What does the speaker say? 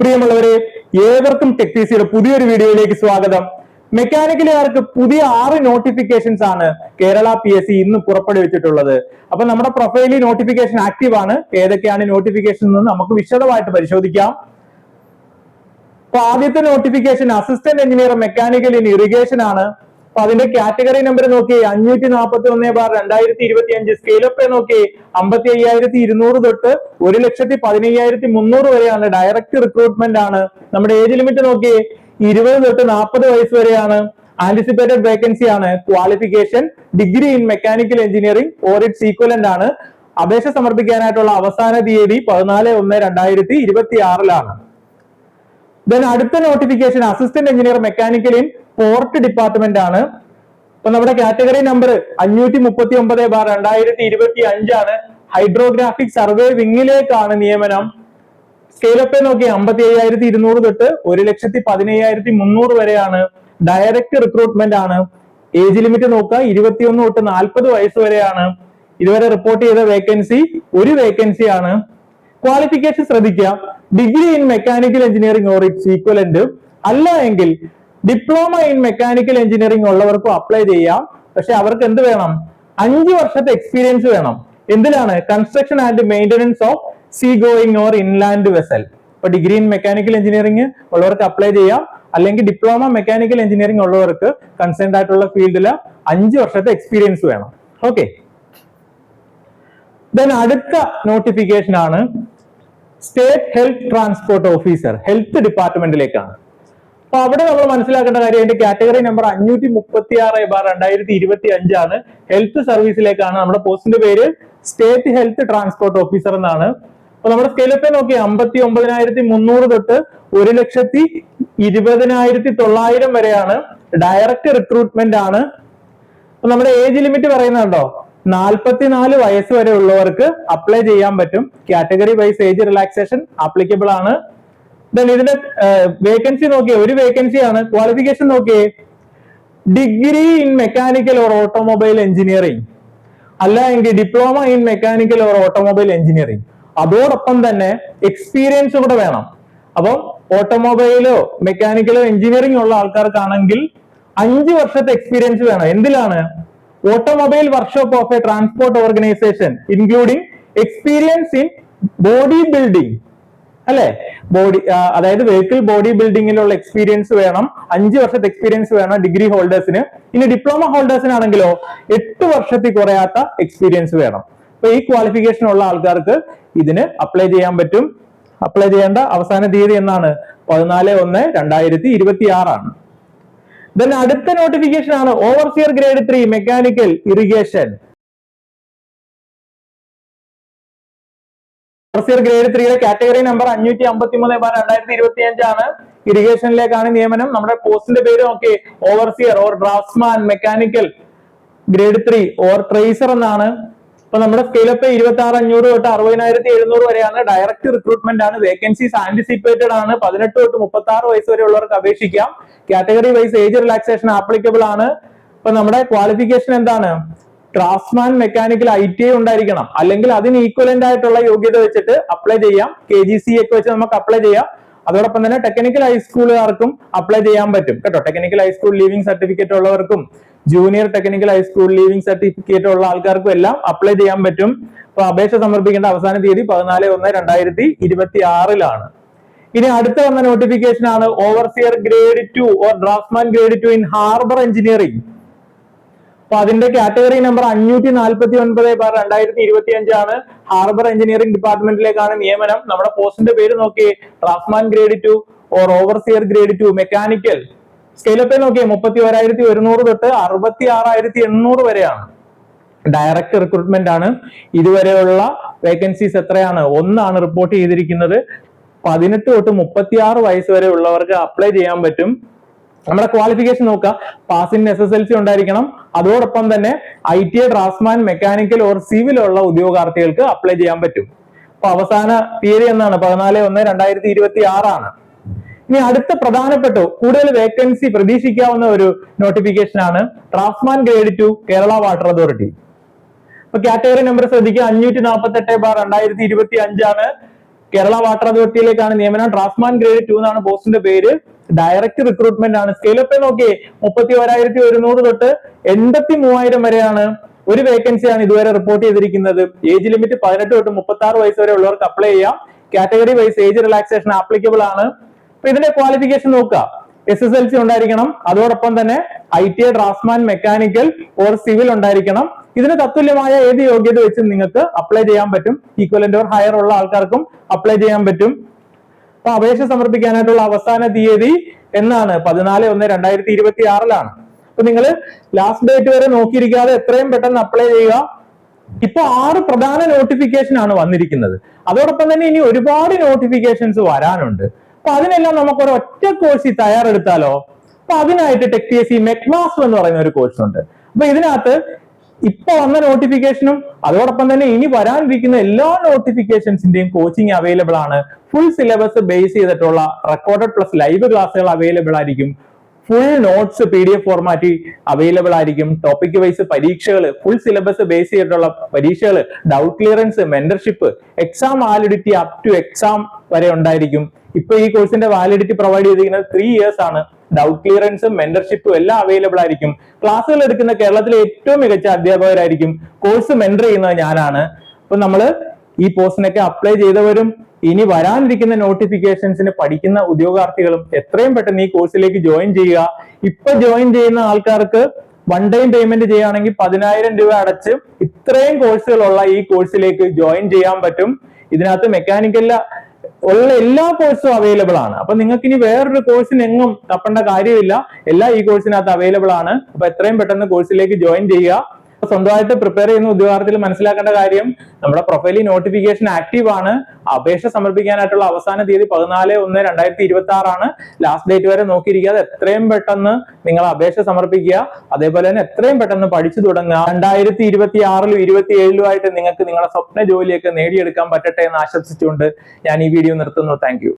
പ്രിയമുള്ളവരെ ഏവർക്കും ടെക്ടീസിയുടെ പുതിയൊരു വീഡിയോയിലേക്ക് സ്വാഗതം. മെക്കാനിക്കലുകാർക്ക് പുതിയ ആറ് നോട്ടിഫിക്കേഷൻസ് ആണ് കേരള പി എസ് സി ഇന്ന് പുറപ്പെടുവിച്ചിട്ടുള്ളത്. അപ്പൊ നമ്മുടെ പ്രൊഫൈലിൽ നോട്ടിഫിക്കേഷൻ ആക്റ്റീവ് ആണ്. ഏതൊക്കെയാണ് നോട്ടിഫിക്കേഷൻ എന്ന് നമുക്ക് വിശദമായിട്ട് പരിശോധിക്കാം. അപ്പൊ ആദ്യത്തെ notification assistant engineer mechanical in irrigation ആണ്. അപ്പൊ അതിന്റെ കാറ്റഗറി നമ്പർ നോക്കി. അഞ്ഞൂറ്റി നാൽപ്പത്തി ഒന്ന് ബാർ രണ്ടായിരത്തി ഇരുപത്തി അഞ്ച് സ്കെയിലൊക്കെ നോക്കി. അമ്പത്തി അയ്യായിരത്തി ഇരുന്നൂറ് തൊട്ട് ഒരു ലക്ഷത്തി പതിനയ്യായിരത്തി മുന്നൂറ് വരെയാണ്. ഡയറക്റ്റ് റിക്രൂട്ട്മെന്റ് ആണ്. നമ്മുടെ ഏജ് ലിമിറ്റ് നോക്കി. ഇരുപത് തൊട്ട് നാൽപ്പത് വയസ്സ് വരെയാണ്. ആന്റിസിപ്പേറ്റഡ് വേക്കൻസി ആണ്. Qualification degree in mechanical engineering or its equivalent ആണ്. അപേക്ഷ സമർപ്പിക്കാനായിട്ടുള്ള അവസാന തീയതി പതിനാല് ഒന്ന് രണ്ടായിരത്തി ഇരുപത്തി ആറിലാണ് ദെൻ അടുത്ത notification assistant engineer mechanical in port department ആണ്. അപ്പൊ നമ്മുടെ കാറ്റഗറി നമ്പർ അഞ്ഞൂറ്റി മുപ്പത്തി ഒമ്പത് ബാർ രണ്ടായിരത്തി ഇരുപത്തി അഞ്ചാണ് ഹൈഡ്രോഗ്രാഫിക് സർവേ വിങ്ങിലേക്കാണ് നിയമനം സ്കെയിലപ്പ് നോക്കി അമ്പത്തി അയ്യായിരത്തി ഇരുന്നൂറ് തൊട്ട് ഒരു ലക്ഷത്തി പതിനയ്യായിരത്തി മുന്നൂറ് വരെയാണ് ഡയറക്റ്റ് റിക്രൂട്ട്മെന്റ് ആണ്. ഏജ് ലിമിറ്റ് നോക്കുക ഇരുപത്തിയൊന്ന് തൊട്ട് നാൽപ്പത് വയസ്സ് വരെയാണ്. ഇതുവരെ റിപ്പോർട്ട് ചെയ്ത വേക്കൻസി ഒരു വേക്കൻസി ആണ്. ക്വാളിഫിക്കേഷൻ ശ്രദ്ധിക്കുക. Degree in mechanical engineering or its equivalent അല്ല എങ്കിൽ ഡിപ്ലോമ ഇൻ മെക്കാനിക്കൽ എഞ്ചിനീയറിംഗ് ഉള്ളവർക്കും അപ്ലൈ ചെയ്യാം. പക്ഷെ അവർക്ക് എന്ത് വേണം? അഞ്ച് വർഷത്തെ എക്സ്പീരിയൻസ് വേണം. എന്തിനാണ് construction and maintenance of sea going or inland vessel ഇപ്പൊ ഡിഗ്രി ഇൻ മെക്കാനിക്കൽ എഞ്ചിനീയറിംഗ് ഉള്ളവർക്ക് അപ്ലൈ ചെയ്യാം. അല്ലെങ്കിൽ ഡിപ്ലോമ മെക്കാനിക്കൽ എഞ്ചിനീയറിംഗ് ഉള്ളവർക്ക് കൺസേൺഡ് ആയിട്ടുള്ള ഫീൽഡിൽ അഞ്ച് വർഷത്തെ എക്സ്പീരിയൻസ് വേണം. ഓക്കെ ദെൻ അടുത്ത നോട്ടിഫിക്കേഷൻ ആണ് state health transport officer health ഡിപ്പാർട്ട്മെന്റിലേക്കാണ് അപ്പൊ അവിടെ നമ്മൾ മനസ്സിലാക്കേണ്ട കാര്യം അതിന്റെ കാറ്റഗറി നമ്പർ അഞ്ഞൂറ്റി മുപ്പത്തി ആറ് ബാർ രണ്ടായിരത്തി ഇരുപത്തി അഞ്ചാണ് ഹെൽത്ത് സർവീസിലേക്കാണ് നമ്മുടെ പോസ്റ്റിന്റെ പേര്. സ്റ്റേറ്റ് ഹെൽത്ത് ട്രാൻസ്പോർട്ട് ഓഫീസർ എന്നാണ്. അപ്പൊ നമ്മുടെ സ്കെയിലൊക്കെ നോക്കി അമ്പത്തി ഒമ്പതിനായിരത്തി മുന്നൂറ് തൊട്ട് ഒരു ലക്ഷത്തി ഇരുപതിനായിരത്തി തൊള്ളായിരം വരെയാണ് ഡയറക്റ്റ് റിക്രൂട്ട്മെന്റ് ആണ്. അപ്പൊ നമ്മുടെ ഏജ് ലിമിറ്റ് പറയുന്നുണ്ടോ? നാൽപ്പത്തിനാല് വയസ്സ് വരെ ഉള്ളവർക്ക് അപ്ലൈ ചെയ്യാൻ പറ്റും. Category wise age relaxation applicable ആണ്. ദെൻ ഇതിന്റെ വേക്കൻസി നോക്കിയേ ഒരു വേക്കൻസി ആണ്. ക്വാളിഫിക്കേഷൻ നോക്കിയേ degree in mechanical or automobile engineering അല്ല എങ്കിൽ diploma in mechanical or automobile engineering അതോടൊപ്പം തന്നെ എക്സ്പീരിയൻസ് കൂടെ വേണം. അപ്പം ഓട്ടോമൊബൈലോ മെക്കാനിക്കലോ എഞ്ചിനീയറിംഗ് ഉള്ള ആൾക്കാർക്കാണെങ്കിൽ അഞ്ച് വർഷത്തെ എക്സ്പീരിയൻസ് വേണം. എന്തിലാണ്? Automobile workshop of a transport organisation including experience in body building അല്ലെ? ബോഡി അതായത് വെഹിക്കിൾ ബോഡി ബിൽഡിങ്ങിലുള്ള എക്സ്പീരിയൻസ് വേണം. അഞ്ച് വർഷത്തെ എക്സ്പീരിയൻസ് വേണം ഡിഗ്രി ഹോൾഡേഴ്സിന് ഇനി ഡിപ്ലോമ ഹോൾഡേഴ്സിനാണെങ്കിലോ എട്ട് വർഷത്തിൽ കുറയാത്ത എക്സ്പീരിയൻസ് വേണം. അപ്പൊ ഈ ക്വാളിഫിക്കേഷൻ ഉള്ള ആൾക്കാർക്ക് ഇതിന് അപ്ലൈ ചെയ്യാൻ പറ്റും. അപ്ലൈ ചെയ്യേണ്ട അവസാന തീയതി എന്നാണ്? പതിനാല് ഒന്ന് രണ്ടായിരത്തി ഇരുപത്തി ആറാണ് ദെൻ അടുത്ത നോട്ടിഫിക്കേഷൻ ആണ്. Overseer grade three mechanical irrigation overseer grade ത്രീയുടെ കാറ്റഗറി നമ്പർ അഞ്ഞൂറ്റി അമ്പത്തി മൂന്ന് ബാർ രണ്ടായിരത്തി ഇരുപത്തി അഞ്ചാണ് ഇറിഗേഷനിലേക്കാണ് നിയമനം. നമ്മുടെ പോസ്റ്റിന്റെ പേര് നോക്കി. Overseer or draughtsman mechanical grade three or tracer എന്നാണ്. ഇപ്പൊ നമ്മുടെ സ്കെയിലപ്പ് ഇരുപത്തി ആറ് അഞ്ഞൂറ് തൊട്ട് അറുപതിനായിരത്തി എഴുന്നൂറ് വരെയാണ്. ഡയറക്റ്റ് റിക്രൂട്ട്മെന്റ് ആണ്. വേക്കൻസീസ് ആന്റിസിപ്പേറ്റഡ് ആണ്. പതിനെട്ട് തൊട്ട് മുപ്പത്തി ആറ് വയസ്സ് വരെ ഉള്ളവർക്ക് അപേക്ഷിക്കാം. Category wise age relaxation applicable ആണ്. ഇപ്പൊ നമ്മുടെ ക്വാളിഫിക്കേഷൻ എന്താണ്? Draughtsman mechanical I T I ഉണ്ടായിരിക്കണം. അല്ലെങ്കിൽ അതിന് ഈക്വലന്റ് ആയിട്ടുള്ള യോഗ്യത വെച്ചിട്ട് അപ്ലൈ ചെയ്യാം. കെ ജി സി ഒക്കെ വെച്ച് നമുക്ക് അപ്ലൈ ചെയ്യാം. അതോടൊപ്പം തന്നെ ടെക്നിക്കൽ ഹൈസ്കൂളുകാർക്കും അപ്ലൈ ചെയ്യാൻ പറ്റും. കേട്ടോ technical high school leaving certificate ഉള്ളവർക്കും junior technical high school leaving certificate ഉള്ള ആൾക്കാർക്കും എല്ലാം അപ്ലൈ ചെയ്യാൻ പറ്റും. അപ്പൊ അപേക്ഷ സമർപ്പിക്കേണ്ട അവസാന തീയതി പതിനാല് ഒന്ന് രണ്ടായിരത്തി ഇരുപത്തി ആറിലാണ് ഇനി അടുത്ത വന്ന നോട്ടിഫിക്കേഷൻ ആണ് overseer grade two or draughtsman grade two in harbour engineering അപ്പൊ അതിന്റെ കാറ്റഗറി നമ്പർ അഞ്ഞൂറ്റി നാൽപ്പത്തി ഒൻപത് ബാർ രണ്ടായിരത്തി ഇരുപത്തി അഞ്ചാണ് ഹാർബർ എഞ്ചിനീയറിംഗ് ഡിപ്പാർട്ട്മെന്റിലേക്കാണ് നിയമനം. നമ്മുടെ പോസ്റ്റിന്റെ പേര് നോക്കി. Draftsman grade two or overseer grade two mechanical scale pay നോക്കിയേ മുപ്പത്തി ഒരായിരത്തി ഒരുന്നൂറ് തൊട്ട് അറുപത്തി ആറായിരത്തി എണ്ണൂറ് വരെയാണ്. ഡയറക്റ്റ് റിക്രൂട്ട്മെന്റ് ആണ്. ഇതുവരെയുള്ള വേക്കൻസീസ് എത്രയാണ്? ഒന്നാണ് റിപ്പോർട്ട് ചെയ്തിരിക്കുന്നത്. പതിനെട്ട് തൊട്ട് മുപ്പത്തിയാറ് വയസ്സ് വരെ ഉള്ളവർക്ക് അപ്ലൈ ചെയ്യാൻ പറ്റും. നമ്മുടെ ക്വാളിഫിക്കേഷൻ നോക്കുക. Passing S S L C ഉണ്ടായിരിക്കണം. അതോടൊപ്പം തന്നെ I T I draftsman mechanical or civil ഉള്ള ഉദ്യോഗാർത്ഥികൾക്ക് അപ്ലൈ ചെയ്യാൻ പറ്റും. അപ്പൊ അവസാന തീയതി എന്നാണ്? പതിനാല് ഒന്ന് രണ്ടായിരത്തി ഇരുപത്തി ആറാണ് ഇനി അടുത്ത പ്രധാനപ്പെട്ട കൂടുതൽ വേക്കൻസി പ്രതീക്ഷിക്കാവുന്ന ഒരു നോട്ടിഫിക്കേഷൻ ആണ് draftsman grade two Kerala water authority അപ്പൊ കാറ്റഗറി നമ്പർ ശ്രദ്ധിക്കുക. അഞ്ഞൂറ്റി നാൽപ്പത്തി എട്ട് ബാർ രണ്ടായിരത്തി ഇരുപത്തി അഞ്ചാണ് കേരള വാട്ടർ അതോറിറ്റിയിലേക്കാണ് നിയമനം. ഡ്രാഫ്റ്റ്മാൻ ഗ്രേഡ് ടു എന്നാണ് പോസ്റ്റിന്റെ പേര്. ഡയറക്റ്റ് റിക്രൂട്ട്മെന്റ് ആണ്. സ്കെയിലപ്പ് നോക്കിയേ മുപ്പത്തി ഒരായിരത്തി ഒരുന്നൂറ് തൊട്ട് എൺപത്തി മൂവായിരം വരെയാണ് ഒരു വേക്കൻസിയാണ് ഇതുവരെ റിപ്പോർട്ട് ചെയ്തിരിക്കുന്നത്. ഏജ് ലിമിറ്റ് പതിനെട്ട് തൊട്ട് മുപ്പത്തി ആറ് വയസ്സ് വരെ ഉള്ളവർക്ക് അപ്ലൈ ചെയ്യാം. Category wise age relaxation applicable ആണ്. അപ്പൊ ഇതിന്റെ ക്വാളിഫിക്കേഷൻ നോക്കുക. എസ് എസ് എൽ സി ഉണ്ടായിരിക്കണം. അതോടൊപ്പം തന്നെ I T I draftsman mechanical or civil ഉണ്ടായിരിക്കണം. ഇതിന് തത്തുല്യമായ ഏത് യോഗ്യത വെച്ചും നിങ്ങൾക്ക് അപ്ലൈ ചെയ്യാൻ പറ്റും. ഈക്വലന്റ് ഓർ ഹയർ ഉള്ള ആൾക്കാർക്കും അപ്ലൈ ചെയ്യാൻ പറ്റും. അപ്പൊ അപേക്ഷ സമർപ്പിക്കാനായിട്ടുള്ള അവസാന തീയതി എന്നാണ്. പതിനാല് ഒന്ന് രണ്ടായിരത്തി ഇരുപത്തി ആറിലാണ് അപ്പൊ നിങ്ങൾ ലാസ്റ്റ് ഡേറ്റ് വരെ നോക്കിയിരിക്കാതെ എത്രയും പെട്ടെന്ന് അപ്ലൈ ചെയ്യുക. ഇപ്പൊ ആറ് പ്രധാന നോട്ടിഫിക്കേഷൻ ആണ് വന്നിരിക്കുന്നത്. അതോടൊപ്പം തന്നെ ഇനി ഒരുപാട് നോട്ടിഫിക്കേഷൻസ് വരാനുണ്ട്. അപ്പൊ അതിനെല്ലാം നമുക്ക് ഒരു ഒറ്റ കോഴ്സ് തയ്യാറെടുത്താലോ? അപ്പൊ അതിനായിട്ട് ടെക് ടി എസ് സി മെക്മാസ് എന്ന് പറയുന്ന ഒരു കോഴ്സ് ഉണ്ട്. അപ്പൊ ഇതിനകത്ത് ഇപ്പൊ വന്ന നോട്ടിഫിക്കേഷനും അതോടൊപ്പം തന്നെ ഇനി വരാനിരിക്കുന്ന എല്ലാ നോട്ടിഫിക്കേഷൻസിന്റെയും കോച്ചിങ് അവൈലബിൾ ആണ്. ഫുൾ സിലബസ് ബേസ് ചെയ്തിട്ടുള്ള റെക്കോർഡഡ് പ്ലസ് ലൈവ് ക്ലാസ്സുകൾ അവൈലബിൾ ആയിരിക്കും. Full notes P D F format available ആയിരിക്കും. ടോപ്പിക് വൈസ് പരീക്ഷകൾ ഫുൾ സിലബസ് ബേസ് ചെയ്തിട്ടുള്ള പരീക്ഷകൾ doubt clearance mentorship exam validity up to exam വരെ ഉണ്ടായിരിക്കും. ഇപ്പൊ ഈ കോഴ്സിന്റെ വാലിഡിറ്റി പ്രൊവൈഡ് ചെയ്തിരിക്കുന്നത് ത്രീ ഇയേഴ്സ് ആണ്. ഡൗട്ട് ക്ലിയറൻസും മെന്റർഷിപ്പും എല്ലാം അവൈലബിൾ ആയിരിക്കും. ക്ലാസ്സുകൾ എടുക്കുന്ന കേരളത്തിലെ ഏറ്റവും മികച്ച അധ്യാപകരായിരിക്കും. കോഴ്സ് മെന്റർ ചെയ്യുന്നത് ഞാനാണ്. അപ്പൊ നമ്മൾ ഈ പോസ്റ്റിനൊക്കെ അപ്ലൈ ചെയ്തവരും ഇനി വരാനിരിക്കുന്ന നോട്ടിഫിക്കേഷൻസിന് പഠിക്കുന്ന ഉദ്യോഗാർത്ഥികളും എത്രയും പെട്ടെന്ന് ഈ കോഴ്സിലേക്ക് ജോയിൻ ചെയ്യുക. ഇപ്പൊ ജോയിൻ ചെയ്യുന്ന ആൾക്കാർക്ക് വൺ ടൈം പേയ്മെന്റ് ചെയ്യുകയാണെങ്കിൽ പതിനായിരം രൂപ അടച്ച് ഇത്രയും കോഴ്സുകളുള്ള ഈ കോഴ്സിലേക്ക് ജോയിൻ ചെയ്യാൻ പറ്റും. ഇതിനകത്ത് മെക്കാനിക്കലിലെ ഉള്ള എല്ലാ കോഴ്സും അവൈലബിൾ ആണ്. അപ്പൊ നിങ്ങൾക്ക് ഇനി വേറൊരു കോഴ്സിന് എങ്ങും തപ്പേണ്ട കാര്യമില്ല. എല്ലാ ഈ കോഴ്സിനകത്ത് അവൈലബിൾ ആണ്. അപ്പൊ എത്രയും പെട്ടെന്ന് കോഴ്സിലേക്ക് ജോയിൻ ചെയ്യുക. സ്വന്തമായിട്ട് പ്രിപ്പയർ ചെയ്യുന്ന ഉദ്യോഗാർത്ഥികൾ മനസ്സിലാക്കേണ്ട കാര്യം നമ്മുടെ പ്രൊഫൈലിൽ നോട്ടിഫിക്കേഷൻ ആക്റ്റീവ് ആണ്. അപേക്ഷ സമർപ്പിക്കാനായിട്ടുള്ള അവസാന തീയതി പതിനാല് ഒന്ന് രണ്ടായിരത്തി ഇരുപത്തി ആറാണ് ലാസ്റ്റ് ഡേറ്റ് വരെ നോക്കിയിരിക്കാതെ എത്രയും പെട്ടെന്ന് നിങ്ങൾ അപേക്ഷ സമർപ്പിക്കുക. അതേപോലെ തന്നെ എത്രയും പെട്ടെന്ന് പഠിച്ചു തുടങ്ങുക. രണ്ടായിരത്തി ഇരുപത്തി ആറിലും ഇരുപത്തി ഏഴിലും ആയിട്ട് നിങ്ങൾക്ക് നിങ്ങളുടെ സ്വപ്ന ജോലിയൊക്കെ നേടിയെടുക്കാൻ പറ്റട്ടെ എന്ന് ആശംസിച്ചുകൊണ്ട് ഞാൻ ഈ വീഡിയോ നിർത്തുന്നു. താങ്ക്